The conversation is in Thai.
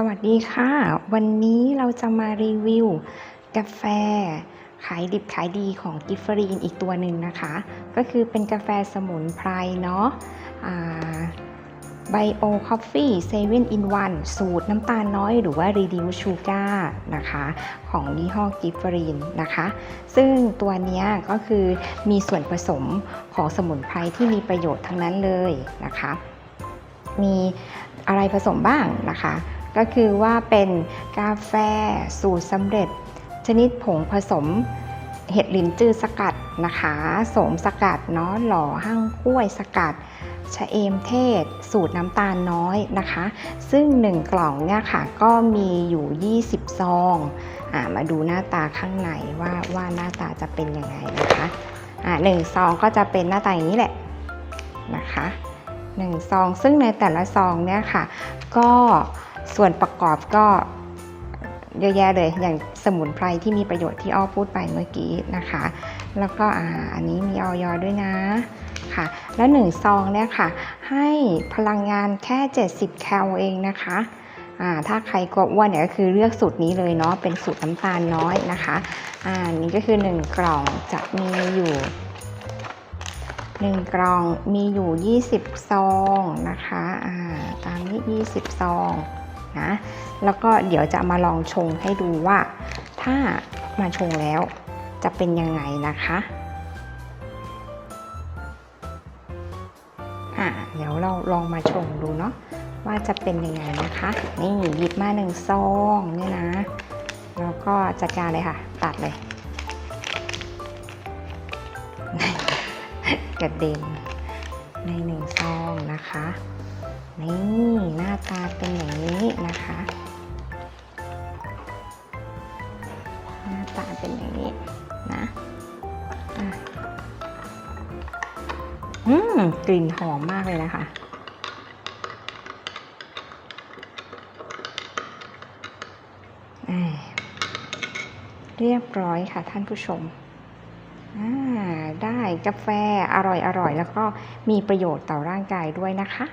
สวัสดีค่ะ วันนี้เราจะมารีวิว กาแฟ ขายดิบขายดีของกิฟฟรีนอีกตัวหนึ่งนะคะ ก็คือเป็นกาแฟสมุนไพรเนาะไบโอคอฟฟี่เซเว่นอินวันสูตรน้ำตาลน้อยหรือว่า Reduce Sugar นะคะ ของยี่ห้อกิฟฟรีนนะคะ ซึ่งตัวนี้ก็คือมีส่วนผสมของสมุนไพรที่มีประโยชน์ทั้งนั้นเลยนะคะ มีอะไรผสมบ้างนะคะ ก็คือว่าเป็นกาแฟสูตรสำเร็จ ชนิดผงผสมเห็ดลินจือสกัดนะคะโสมสกัดเนาะหล่อห้างกล้วยสกัดชะเอมเทศ สูตรน้ำตาลน้อยนะคะ ซึ่ง 1 กล่องเนี่ยค่ะก็มีอยู่ 20 ซองอามาดูหน้าตาข้างในว่าว่าหน้าตาจะเป็นยังไงนะคะหนึ่งซองก็จะเป็นหน้าตาอย่างนี้แหละนะคะหนึ่งซอง ซึ่งในแต่ละซองเนี่ยค่ะ ก็ ส่วนประกอบก็เยอะแยะเลย อย่างสมุนไพรที่มีประโยชน์ที่อ้อพูดไปเมื่อกี้นะคะ แล้วก็อ่าอันนี้มีออยด้วยนะค่ะ แล้ว1ซองเนี่ยค่ะ ให้พลังงานแค่ 70 แคลเองนะคะอ่าถ้าใครกลัวอ้วนเนี่ยก็คือเลือกสูตรนี้เลยเนาะเป็นสูตรน้ำตาลน้อยนะคะอ่านี่ก็คือ 1 กล่องจะมีอยู่ 1 กล่องมีอยู่ 20 ซองนะคะอ่าตามนี้ 20 ซอง นะ แล้วก็เดี๋ยวจะมาลองชงให้ดูว่า ถ้ามาชงแล้วจะเป็นยังไงนะคะอะเดี๋ยวเราลองมาชงดูเนาะว่าจะเป็นยังไงนะคะ นี่หยิบมาหนึ่งซองเนี่ยนะ แล้วก็จัดการเลยค่ะ ตัดเลยกระเด็นในหนึ่งซองนะคะ นี่หน้าตาเป็นอย่างนี้นะคะ หน้าตาเป็นอย่างนี้นะอืมกลิ่นหอมมากเลยนะคะอ่าเรียบร้อยค่ะท่านผู้ชมอ่าได้กาแฟอร่อยๆ แล้วก็มีประโยชน์ต่อร่างกายด้วยนะคะ